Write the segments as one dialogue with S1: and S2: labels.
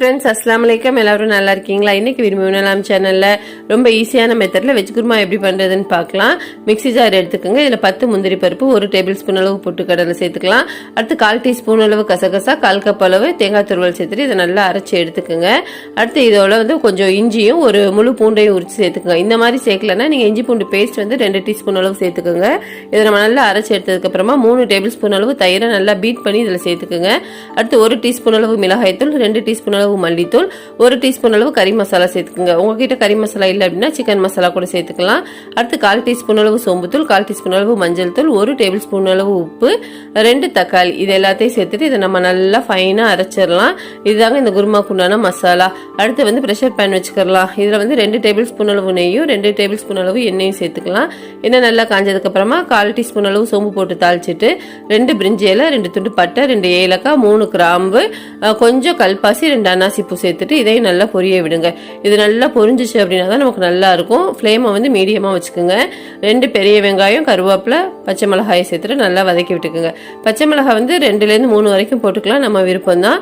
S1: Friends அஸ்லாம் வலைக்கம் எல்லாரும் நல்லா இருக்கீங்களா? இன்னைக்கு விரும்பி உணலாம் சேனலில் ரொம்ப ஈஸியான மெத்தடில் வெஜ் குருமா எப்படி பண்ணுறதுன்னு பார்க்கலாம். மிக்ஸி ஜார் எடுத்துக்கோங்க. இதில் பத்து முந்திரி பருப்பு ஒரு டேபிள் ஸ்பூன் அளவு பொட்டுக்கடலை சேர்த்துக்கலாம். அடுத்து கால் டீஸ்பூன் அளவு கசகசா கால் கப் அளவு தேங்காய் துருவல் சேர்த்துட்டு இதை நல்லா அரைச்சி எடுத்துக்கோங்க. அடுத்து இதோட வந்து கொஞ்சம் இஞ்சியும் ஒரு முழு பூண்டையும் உரிச்சு சேர்த்துக்கோங்க. இந்த மாதிரி சேர்க்கலன்னா நீங்கள் இஞ்சி பூண்டு பேஸ்ட் வந்து ரெண்டு டீஸ்பூன் அளவு சேர்த்துக்கோங்க. இதை நம்ம நல்லா அரைச்சி எடுத்ததுக்கப்புறமா மூணு டேபிள் ஸ்பூன் அளவு தயிரை நல்லா பீட் பண்ணி இதில் சேர்த்துக்கோங்க. அடுத்து ஒரு டீஸ்பூன் அளவு மிளகாய்த்தூள் ரெண்டு டீஸ்பூன் அளவு மல்லித்தூள் ஒரு டீஸ்பூன் அளவு கறி மசாலா சேர்த்துக்கோங்க. உங்ககிட்ட கறி மசாலா இல்லை அப்படின்னா சிக்கன் மசாலா கூட சேர்த்துக்கலாம். அடுத்து கால் டீஸ்பூன் அளவு சோம்புத்தூள் கால் டீஸ்பூன் அளவு மஞ்சள் தூள் ஒரு டேபிள் ஸ்பூன் அளவு உப்பு ரெண்டு தக்காளி. இது எல்லாத்தையும் சேர்த்துட்டு இதை நம்ம நல்லா ஃபைனாக அரைச்சிடலாம். இதுதாங்க இந்த குருமாக்குண்டான மசாலா. அடுத்து வந்து ப்ரெஷர் பேன் வச்சுக்கலாம். இதில் வந்து ரெண்டு டேபிள் ஸ்பூன் அளவு நெய்யும் ரெண்டு டேபிள் ஸ்பூன் அளவு எண்ணெயும் சேர்த்துக்கலாம். எண்ணெய் நல்லா காஞ்சதுக்கு அப்புறமா கால் டீஸ்பூன் அளவு சோம்பு போட்டு தாளிச்சிட்டு ரெண்டு பிரிஞ்சி இலை ரெண்டு துண்டு பட்டை ரெண்டு ஏலக்காய் மூணு கிராம்பு கொஞ்சம் கல்பாசி ரெண்டு அன்னாசி பூ சேர்த்துட்டு இதையும் நல்லா பொரிய விடுங்க. இது நல்லா பொரிஞ்சிச்சு அப்படின்னா தான் நமக்கு நல்லா இருக்கும். ஃப்ளேமை வந்து மீடியமாக வச்சுக்கோங்க. ரெண்டு பெரிய வெங்காயம் கருவேப்பிலை பச்சை மிளகாயை சேர்த்துட்டு நல்லா வதக்கி விட்டுக்குங்க. பச்சை மிளகாய் வந்து ரெண்டுலேருந்து மூணு வரைக்கும் போட்டுக்கலாம். நம்ம விருப்பம் தான்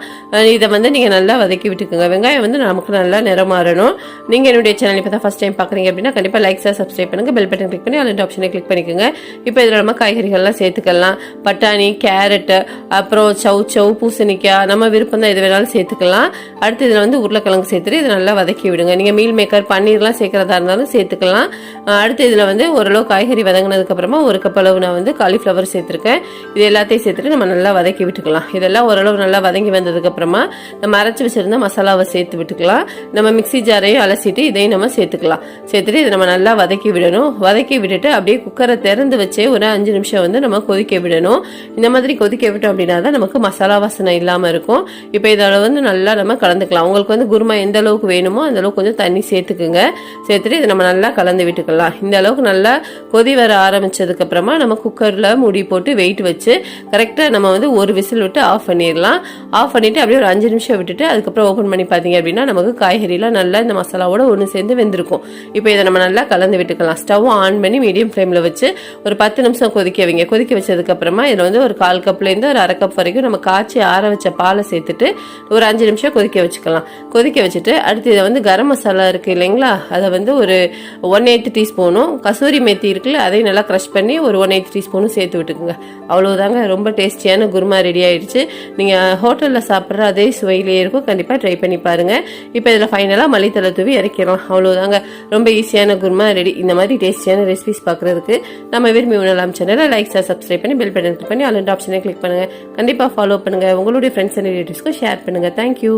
S1: இதை வந்து நீங்கள் நல்லா வதக்கி விட்டுக்குங்க. வெங்காயம் வந்து நமக்கு நல்லா நிறம் மாறணும். நீங்கள் என்னுடைய சேனல் இப்போ தான் ஃபஸ்ட் டைம் பார்க்குறீங்க அப்படின்னா கண்டிப்பாக லைக் சார் சப்ஸ்கிரைப் பண்ணுங்கள் பெல் பட்டன் கிளிக் பண்ணி அந்த ஆப்ஷனை கிளிக் பண்ணிக்கோங்க. இப்போ இதில் நம்ம காய்கறிகள்லாம் சேர்த்துக்கலாம். பட்டாணி கேரட்டு அப்புறம் சவு சவு பூசணிக்காய் நம்ம விருப்பம் தான் எது வேணாலும் சேர்த்துக்கலாம். அடுத்து இதில் வந்து உருளைக்கிழங்கு சேர்த்துட்டு இதை நல்லா வதக்கி விடுங்க. நீங்கள் மீல் மேக்கர் பன்னீர்லாம் சேர்க்குறதா இருந்தாலும் சேர்த்துக்கலாம். அடுத்து இதில் வந்து ஓரளவு காய்கறி வதங்கினதுக்கப்புறமா ஒரு கப் அளவு நான் வந்து காலிஃப்ளவர் சேர்த்துருக்கேன். இது எல்லாத்தையும் சேர்த்துட்டு நம்ம நல்லா வதக்கி விட்டுக்கலாம். இதெல்லாம் ஓரளவு நல்லா வதங்கி வந்ததுக்கப்புறமா நம்ம அரைச்சி வச்சுருந்த மசாலாவை சேர்த்து விட்டுக்கலாம். நம்ம மிக்ஸி ஜாரையும் அலசிட்டு இதையும் நம்ம சேர்த்துக்கலாம். சேர்த்துட்டு இதை நம்ம நல்லா வதக்கி விடணும். வதக்கி விட்டுட்டு அப்படியே குக்கரை திறந்து வச்சே ஒரு அஞ்சு நிமிஷம் வந்து நம்ம கொதிக்க விடணும். இந்த மாதிரி கொதிக்க விட்டோம் அப்படின்னா தான் நமக்கு மசாலா வாசனை இல்லாமல் இருக்கும். இப்போ இதில் வந்து நல்லா நம்ம கலந்துக்கலாம். உங்களுக்கு வந்து குருமா எந்த அளவுக்கு வேணுமோ அந்த அளவுக்கு கொஞ்சம் தண்ணி சேர்த்துக்குங்க. சேர்த்துட்டு இதை நம்ம நல்லா கலந்து விட்டுக்கலாம். இந்த அளவுக்கு நல்லா கொதி வர ஆரம்பிச்சதுக்கு அப்புறமா நம்ம குக்கரில் மூடி போட்டு வெயிட் வச்சு கரெக்டாக நம்ம வந்து ஒரு விசில் விட்டு ஆஃப் பண்ணிடலாம். ஆஃப் பண்ணிட்டு அப்படியே ஒரு அஞ்சு நிமிஷம் விட்டுட்டு அதுக்கப்புறம் ஓப்பன் பண்ணி பார்த்தீங்க அப்படின்னா நமக்கு காய்கறிலாம் நல்லா இந்த மசாலாவோட ஒன்று சேர்ந்து வெந்திருக்கும். இப்போ இதை நம்ம நல்லா கலந்து விட்டுக்கலாம். ஸ்டவ் ஆன் பண்ணி மீடியம் ஃப்ளேமில் வச்சு ஒரு பத்து நிமிஷம் கொதிக்க வைங்க. கொதிக்க வச்சதுக்கப்புறமா இதில் வந்து ஒரு கால் கப்லேருந்து ஒரு அரை கப் வரைக்கும் நம்ம காய்ச்சி ஆற வச்ச பாலை சேர்த்துட்டு ஒரு அஞ்சு நிமிஷம் கொதிக்க வச்சுக்கலாம். கொதிக்க வச்சுட்டு அடுத்து இதை வந்து கரம் மசாலா இருக்குது இல்லைங்களா? அதை வந்து ஒரு ஒன் எயித் டீஸ்பூனும் கசூரி மேத்தி இருக்குல்ல அதையும் நல்லா க்ரஷ் பண்ணி ஒரு ஒன் நெக்ஸ்ட் ஸ்பூனும் சேர்த்து விட்டுக்குங்க. அவ்வளோதாங்க ரொம்ப டேஸ்டியான குருமா ரெடி ஆயிடுச்சு. நீங்கள் ஹோட்டலில் சாப்பிட்ற அதே சுவையிலே இருக்கும். கண்டிப்பாக ட்ரை பண்ணி பாருங்க. இப்போ இதில் ஃபைனலாக மல்லித்தலை தூவி இறக்கிடலாம். அவ்வளோதாங்க ரொம்ப ஈஸியான குருமா ரெடி இந்த மாதிரி டேஸ்டியான ரெசிபிஸ் பார்க்குறதுக்கு நம்ம விரும்பி உணலாம் சேனலை லைக் சார் சப்ஸ்கிரைப் பண்ணி பெல் பட்டன் கிளிக் பண்ணி ஆல் ஆப்ஷனை கிளிக் பண்ணுங்கள் கண்டிப்பாக ஃபாலோ பண்ணுங்கள் உங்களுடைய ஃப்ரெண்ட்ஸ் அண்ட் ரிலேட்டிவ்ஸ்க்கும் ஷேர் பண்ணுங்கள் தேங்க்யூ